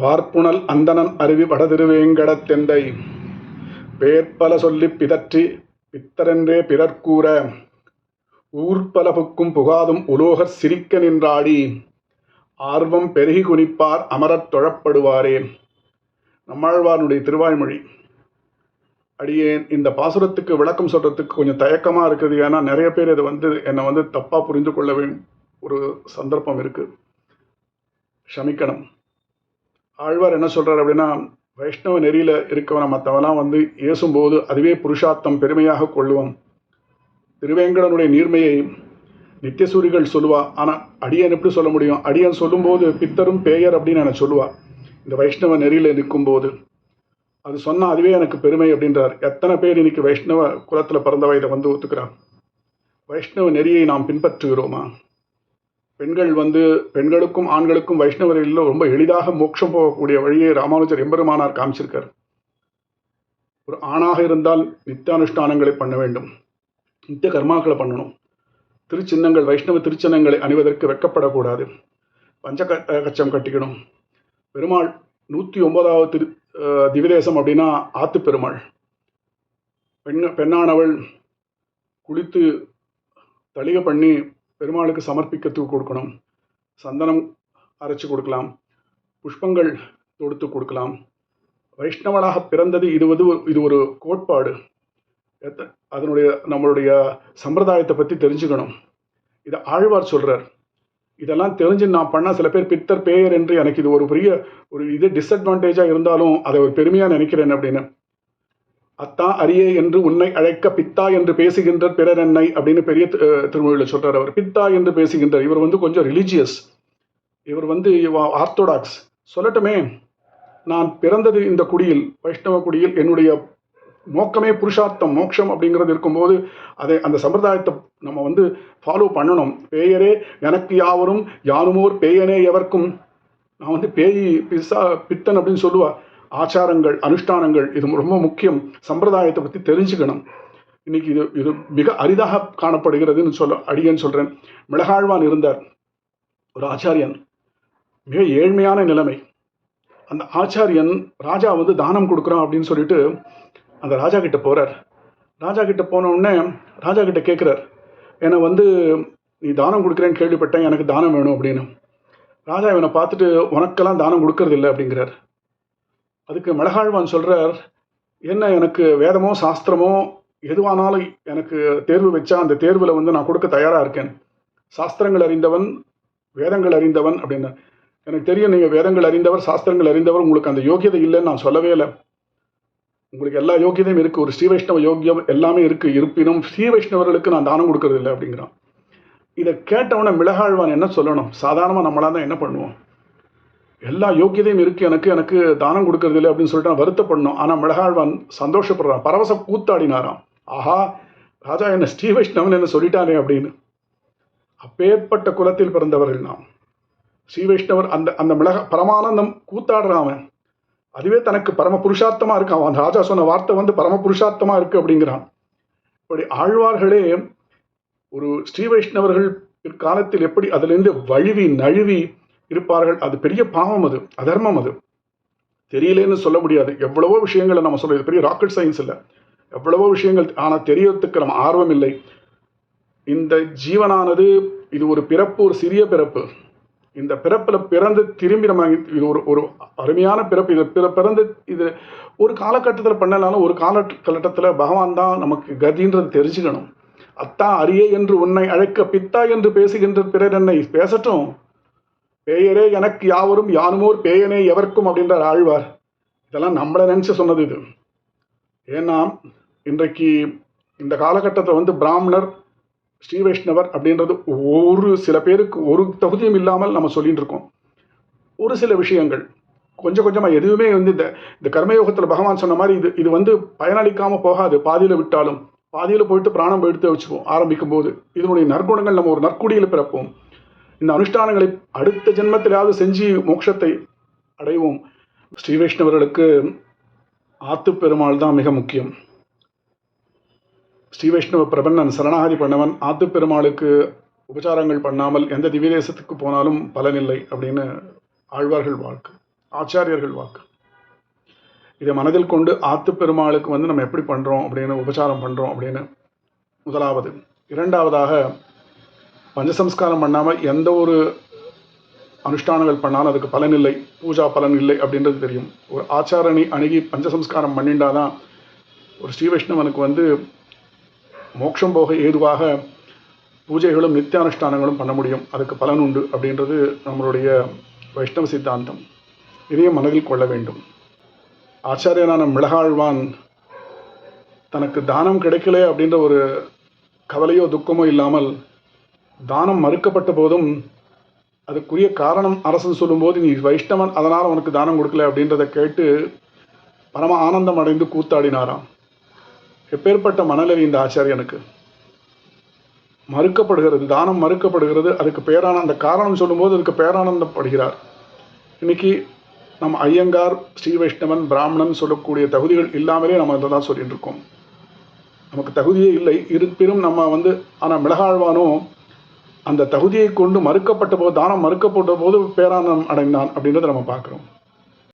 வார்ப்புணல் அந்தணன் அருவி வடதிருவேங்கடத்தெந்தை பேர்பல சொல்லி பிதற்றி பித்தரென்றே பிறர்க்கூற ஊர்பல புக்கும் புகாதும் உலோகர் சிரிக்க நின்றாடி. ஆர்வம் பெருகி குனிப்பார் அமரத் தொழப்படுவாரே. நம்மாழ்வாருடைய திருவாய்மொழி. அடியேன் இந்த பாசுரத்துக்கு விளக்கம் சொல்கிறதுக்கு கொஞ்சம் தயக்கமாக இருக்குது. ஏன்னா நிறைய பேர் இதை வந்து என்னை வந்து தப்பாக புரிந்து கொள்ள ஒரு சந்தர்ப்பம் இருக்குது ஷமிக்கணும் ஆழ்வார் என்ன சொல்கிறார் அப்படின்னா வைஷ்ணவ நெறியில் இருக்கவனை மற்றவெல்லாம் வந்து ஏசும்போது அதுவே புருஷார்த்தம் பெருமையாக கொள்ளுவோம். திருவேங்கடனுடைய நீர்மையை நித்தியசூரிகள் சொல்லுவா. ஆனால் அடியன் எப்படி சொல்ல முடியும்? அடியன் சொல்லும்போது பித்தரும் பேயர் அப்படின்னு எனக்கு சொல்லுவா. இந்த வைஷ்ணவ நெறியில் நிற்கும்போது. அது சொன்னால் அதுவே எனக்கு பெருமை அப்படின்றார். எத்தனை பேர் இன்னைக்கு வைஷ்ணவ குலத்தில் பிறந்தவ இதை வந்து ஒத்துக்கிறான் வைஷ்ணவ நெறியை நாம் பின்பற்றுகிறோமா? பெண்கள் வந்து பெண்களுக்கும் ஆண்களுக்கும் வைஷ்ணவரில் ரொம்ப எளிதாக மோட்சம் போகக்கூடிய வழியை ராமானுஜர் எம்பெருமானார் காமிச்சிருக்கார். ஒரு ஆணாக இருந்தால் நித்தியானுஷ்டானங்களை பண்ண வேண்டும். நித்திய கர்மாக்களை பண்ணணும். திருச்சின்னங்கள் வைஷ்ணவ திருச்சின்னங்களை அணிவதற்கு வெக்கப்படக்கூடாது பஞ்ச கச்சம் கட்டிக்கணும். பெருமாள் நூற்றி ஒன்பதாவது திரு திவிதேசம் அப்படின்னா ஆத்து பெருமாள். பெண் பெண்ணானவள் குளித்து தளிக பண்ணி பெருமாளுக்கு சமர்ப்பிக்கிறதுக்கு கொடுக்கணும். சந்தனம் அரைச்சு கொடுக்கலாம். புஷ்பங்கள் தொடுத்து கொடுக்கலாம். வைஷ்ணவனாக பிறந்தது இது வந்து இது ஒரு கோட்பாடு. எத்த- அதனுடைய நம்மளுடைய சம்பிரதாயத்தை பற்றி தெரிஞ்சுக்கணும். இதை ஆழ்வார் சொல்கிறார் இதெல்லாம் தெரிஞ்சு நான் பண்ணால் சில பேர் பித்தர் பேயர் என்று எனக்கு இது ஒரு பெரிய ஒரு இது டிஸ்அட்வான்டேஜாக இருந்தாலும் அதை ஒரு பெருமையாக நினைக்கிறேன் அப்படின்னு. அத்தா அரியே என்று உன்னை அழைக்க பித்தா என்று பேசுகின்ற பிறர் என்னை அப்படின்னு பெரிய திருமொழியில் சொல்றார் அவர். பித்தா என்று பேசுகின்றார். இவர் வந்து கொஞ்சம் ரிலீஜியஸ் இவர் வந்து ஆர்த்தோடாக்ஸ் சொல்லட்டுமே நான் பிறந்தது இந்த குடியில் வைஷ்ணவ குடியில் என்னுடைய நோக்கமே புருஷார்த்தம் மோட்சம் அப்படிங்கிறது இருக்கும்போது அதை அந்த சம்பிரதாயத்தை நம்ம வந்து ஃபாலோ பண்ணணும். பேயரே எனக்கு யாவரும் யானுமோர் பேயனே எவர்க்கும். நான் வந்து பேய் பிசா பித்தன் அப்படின்னு சொல்லுவா. ஆச்சாரங்கள் அனுஷ்டானங்கள் இது ரொம்ப முக்கியம். சம்பிரதாயத்தை பற்றி தெரிஞ்சுக்கணும். இன்னைக்கு இது இது மிக அரிதாக காணப்படுகிறதுன்னு சொல்ல அடியேன்னு சொல்கிறேன் மிளகாழ்வான் இருந்தார். ஒரு ஆச்சாரியன். மிக ஏழ்மையான நிலைமை. அந்த ஆச்சாரியன் ராஜா வந்து தானம் கொடுக்குறான் அப்படின்னு சொல்லிட்டு அந்த ராஜா கிட்ட போகிறார் ராஜா கிட்ட போனவுடனே ராஜா கிட்ட கேட்குறார் என்னை வந்து நீ தானம் கொடுக்குறேன்னு கேள்விப்பட்டேன். எனக்கு தானம் வேணும் அப்படின்னு. ராஜா இவனை பார்த்துட்டு உனக்கெல்லாம் தானம் கொடுக்கறது இல்லை அப்படிங்கிறார். அதுக்கு மிளகாழ்வான் சொல்கிறார் என்ன எனக்கு வேதமோ சாஸ்திரமோ எதுவானாலும் எனக்கு தேர்வு வச்சா அந்த தேர்வில் வந்து நான் கொடுக்க தயாராக இருக்கேன். சாஸ்திரங்கள் அறிந்தவன் வேதங்கள் அறிந்தவன் அப்படின்னு எனக்கு தெரியும் நீங்கள் வேதங்கள் அறிந்தவர் சாஸ்திரங்கள் அறிந்தவர் உங்களுக்கு அந்த யோகியதை இல்லைன்னு நான் சொல்லவே இல்லை. உங்களுக்கு எல்லா யோகியதையும் இருக்குது ஒரு ஸ்ரீ வைஷ்ணவ யோக்கியம் எல்லாமே இருக்குது இருப்பினும் ஸ்ரீ வைஷ்ணவர்களுக்கு நான் தானம் கொடுக்கறது இல்லை அப்படிங்கிறான். இதை கேட்டவன மிளகாழ்வான் என்ன சொல்லணும்? சாதாரணமாக நம்மளாக தான் என்ன பண்ணுவோம்? எல்லா யோக்கியதையும் இருக்குது எனக்கு எனக்கு தானம் கொடுக்கறது இல்லை அப்படின்னு சொல்லிட்டு நான் வருத்தப்படணும். ஆனால் மிளகாழ்வான் சந்தோஷப்படுறான். பரவச கூத்தாடினாராம். ஆஹா ராஜா என்ன ஸ்ரீ வைஷ்ணவன் என்ன சொல்லிட்டானே அப்படின்னு. அப்பேற்பட்ட குலத்தில் பிறந்தவர்கள் நாம். ஸ்ரீ வைஷ்ணவர் அந்த அந்த மிளக பரமானந்தம் கூத்தாடுறான் அவன். அதுவே தனக்கு பரம புருஷார்த்தமாக இருக்கான் அவன் அந்த ராஜா சொன்ன வார்த்தை வந்து பரம புருஷார்த்தமாக இருக்குது அப்படிங்கிறான். இப்படி ஆழ்வார்களே ஒரு ஸ்ரீ வைஷ்ணவர்கள் பிற்காலத்தில் எப்படி அதிலிருந்து வழுவி நழுவி இருப்பார்கள். அது பெரிய பாவம் அது. அதர்மம் அது. தெரியலேன்னு சொல்ல முடியாது. எவ்வளவோ விஷயங்களை நம்ம சொல்ல இது பெரிய ராக்கெட் சயின்ஸ் இல்லை. எவ்வளவோ விஷயங்கள் ஆனால் தெரியறதுக்கு நம்ம ஆர்வம் இல்லை. இந்த ஜீவனானது இது ஒரு பிறப்பு ஒரு சிறிய பிறப்பு. இந்த பிறப்பில் பிறந்து திரும்பி நம்ம இது ஒரு ஒரு அருமையான பிறப்பு. இது பிற பிறந்து இது ஒரு காலகட்டத்தில் பண்ணனாலும் ஒரு காலகட்டத்தில் பகவான் தான் நமக்கு கதின்றது தெரிஞ்சுக்கணும். அத்தா அரியே என்று உன்னை அழைக்க பித்தா என்று பேசுகின்ற பிறர் என்னை பேசட்டும். பேயரே எனக்கு யாவரும் யானுமோர் பேயனே எவர்க்கும் அப்படின்றார் ஆழ்வார். இதெல்லாம் நம்மளை நினச்சி சொன்னது இது. ஏன்னா இன்றைக்கு இந்த காலகட்டத்தில் வந்து பிராமணர் ஸ்ரீ வைஷ்ணவர் அப்படின்றது ஒரு சில பேருக்கு ஒரு தகுதியும் இல்லாமல் நம்ம சொல்லிட்டு இருக்கோம். ஒரு சில விஷயங்கள். கொஞ்சம் கொஞ்சமாக எதுவுமே வந்து இந்த இந்த கர்மயோகத்தில் பகவான் சொன்ன மாதிரி இது இது வந்து பயனளிக்காமல் போகாது. பாதியில் விட்டாலும் பாதியில் போயிட்டு பிராணம் எடுத்து வச்சுப்போம் ஆரம்பிக்கும் போது இதனுடைய நற்குணங்கள் நம்ம ஒரு நற்குடியில் பிறப்போம். இந்த அனுஷ்டானங்களை அடுத்த ஜென்மத்திலாவது செஞ்சு மோட்சத்தை அடைவோம். ஸ்ரீ வைஷ்ணவர்களுக்கு ஆத்து பெருமாள் தான் மிக முக்கியம். ஸ்ரீ வைஷ்ணவ பிரபன்னன் சரணாகதி பண்ணவன் ஆத்து பெருமாளுக்கு உபச்சாரங்கள் பண்ணாமல் எந்த திவ்யதேசத்துக்கு போனாலும் பலனில்லை அப்படின்னு ஆழ்வார்கள் வாக்கு ஆச்சாரியர்கள் வாக்கு இதை மனதில் கொண்டு ஆத்து பெருமாளுக்கு வந்து நம்ம எப்படி பண்ணுறோம் அப்படின்னு உபச்சாரம் பண்ணுறோம் அப்படின்னு முதலாவது இரண்டாவதாக பஞ்சசம்ஸ்காரம் பண்ணாமல் எந்த ஒரு அனுஷ்டானங்கள் பண்ணாலும் அதுக்கு பலன் இல்லை பூஜா பலன் இல்லை அப்படின்றது தெரியும். ஒரு ஆச்சாரணி அணுகி பஞ்சசம்ஸ்காரம் பண்ணிண்டாதான் ஒரு ஸ்ரீ வைஷ்ணவனுக்கு வந்து மோட்சம் போக ஏதுவாக பூஜைகளும் நித்திய அனுஷ்டானங்களும் பண்ண முடியும். அதுக்கு பலன் உண்டு அப்படின்றது நம்மளுடைய வைஷ்ணவ சித்தாந்தம். இதையும் மனதில் கொள்ள வேண்டும். ஆச்சாரியனான மிளகாழ்வான் தனக்கு தானம் கிடைக்கல அப்படின்ற ஒரு கவலையோ துக்கமோ இல்லாமல் தானம் மறுக்கப்பட்ட போதும் அதுக்குரிய காரணம் அரசன் சொல்லும்போது நீ வைஷ்ணவன் அதனால் உனக்கு தானம் கொடுக்கல அப்படின்றத கேட்டு பரம ஆனந்தம் அடைந்து கூத்தாடினாராம். எப்பேற்பட்ட மனநிலை இந்த ஆச்சாரியனுக்கு? மறுக்கப்படுகிறது தானம் மறுக்கப்படுகிறது அதுக்கு பேரான அந்த காரணம் சொல்லும்போது அதுக்கு பேரானந்தப்படுகிறார். இன்னைக்கு நம்ம ஐயங்கார் ஸ்ரீ வைஷ்ணவன் பிராமணன் சொல்லக்கூடிய தகுதிகள் இல்லாமலே நம்ம இதை தான் சொல்லிட்டு இருக்கோம். நமக்கு தகுதியே இல்லை. இருப்பினும் நம்ம வந்து ஆனால் மிளகாழ்வானும் அந்த தகுதியை கொண்டு மறுக்கப்பட்ட போது தானம் மறுக்கப்பட்ட போது பேரானந்தம் அடைந்தான் அப்படின்றத நம்ம பார்க்குறோம்.